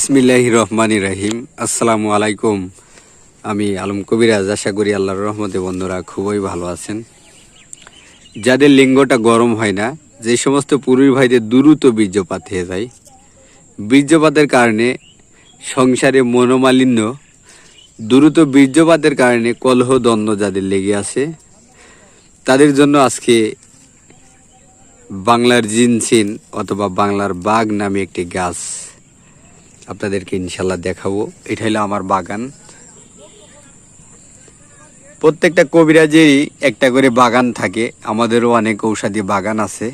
বিসমিল্লাহ রহমান রাহিম। আসসালামু আলাইকুম। আমি আলম কবিরাজ। আশা করি আল্লাহর রহমতে বন্ধুরা খুবই ভালো আছেন। যাদের লিঙ্গটা গরম হয় না, যে সমস্ত পুরুষ ভাইদের দ্রুত বীর্যপাত হয়ে যায়। বীর্যপাতের কারণে সংসারে মনোমালিন্য, দ্রুত বীর্যপাতের কারণে কলহ, দ্বন্দ্ব যাদের লেগে আছে, তাদের জন্য আজকে বাংলার জিনসিন অথবা বাংলার বাঘ নামে একটি গাছ আপনাদেরকে ইনশাল্লাহ দেখাবো। এটা হলো আমার বাগান। প্রত্যেকটা কবিরাজেরই একটা করে বাগান থাকে। আমাদেরও অনেক ঔষধি বাগান আছে।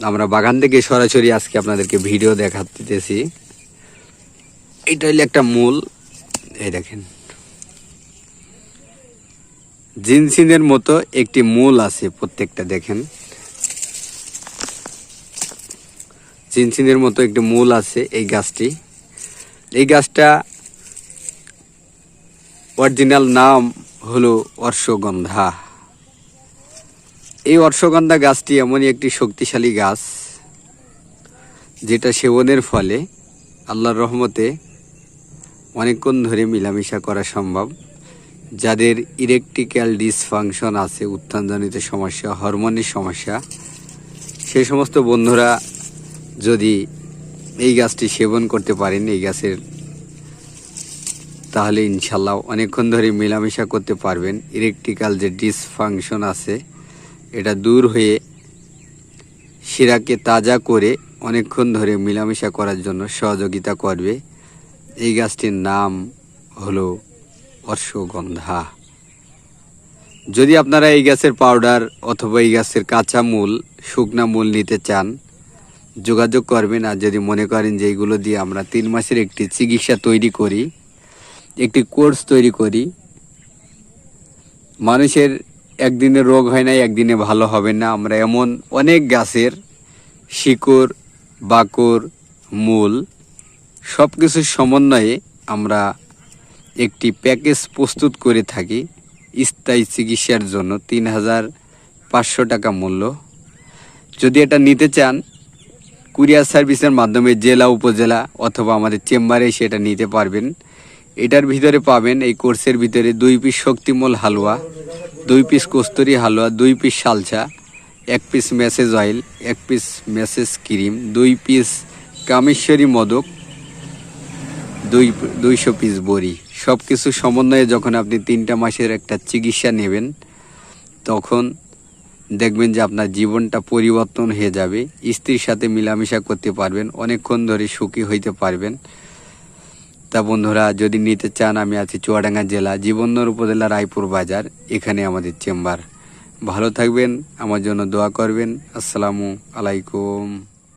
আমরা বাগান থেকে সরাসরি আজকে আপনাদেরকে ভিডিও দেখাতেছি। এটা হলো একটা মূল। এই দেখেন। জিনসিনের মতো একটি মূল আছে প্রত্যেকটা, দেখেন। চিনচিনের মতো একটি মূল আছে এই গাছটি। এই গাছটা অরিজিনাল নাম হলো অর্শগন্ধা। এই অর্শগন্ধা গাছটি এমনই একটি শক্তিশালী গাছ, যেটা সেবনের ফলে আল্লাহর রহমতে অনেকক্ষণ ধরে মিলামিশা করা সম্ভব। যাদের ইলেকট্রিক্যাল ডিসফাংশন আছে, উত্থানজনিত সমস্যা হরমোনের সমস্যা, সে সমস্ত বন্ধুরা যদি এই গাছটি সেবন করতে পারেন, এই গাছের, তাহলে ইনশাল্লাহ অনেকক্ষণ ধরে মেলামেশা করতে পারবেন। ইলেকট্রিক্যাল যে ডিসফাংশন আছে, এটা দূর হয়ে শিরাকে তাজা করে অনেকক্ষণ ধরে মেলামেশা করার জন্য সহযোগিতা করবে। এই গাছটির নাম হলো অশ্বগন্ধা। যদি আপনারা এই গাছের পাউডার অথবা এই গাছের কাঁচা মূল, শুকনা মূল নিতে চান যোগাযোগ করবেন আর যদি মনে করেন যে এইগুলো দিয়ে আমরা তিন মাসের একটি চিকিৎসা তৈরি করি, একটি কোর্স তৈরি করি, মানুষের একদিনে রোগ হয় না একদিনে ভালো হবে না। আমরা এমন অনেক গাছের শিকড় বাকর মূল সব কিছুর সমন্বয়ে আমরা একটি প্যাকেজ প্রস্তুত করে থাকি স্থায়ী চিকিৎসার জন্য। তিন হাজার পাঁচশো টাকা মূল্য। যদি এটা নিতে চান কুরিয়ার সার্ভিসের মাধ্যমে জেলা, উপজেলা অথবা আমাদের চেম্বারে সেটা নিতে পারবেন। এটার ভিতরে পাবেন এই কোর্সের ভিতরে দুই পিস শক্তিমূল হালুয়া, দুই পিস কস্তুরি হালুয়া, দুই পিস সালসা এক পিস মেসেজ অয়েল, এক পিস মেসেজ ক্রিম, দুই পিস কামেশ্বরী মদক, দুই, দুইশো পিস বড়ি। সব কিছু সমন্বয়ে যখন আপনি তিনটা মাসের একটা চিকিৎসা নেবেন, তখন দেখবেন যে আপনার জীবনটা পরিবর্তন হয়ে যাবে। স্ত্রীর সাথে মিলামেশা করতে পারবেন, অনেকক্ষণ ধরে সুখী হইতে পারবেন। তা বন্ধুরা, যদি নিতে চান, আমি আছি চুয়াডাঙ্গা জেলা জীবননগর উপজেলা, রায়পুর বাজার, এখানে আমাদের চেম্বার। ভালো থাকবেন, আমার জন্য দোয়া করবেন। আসসালামু আলাইকুম।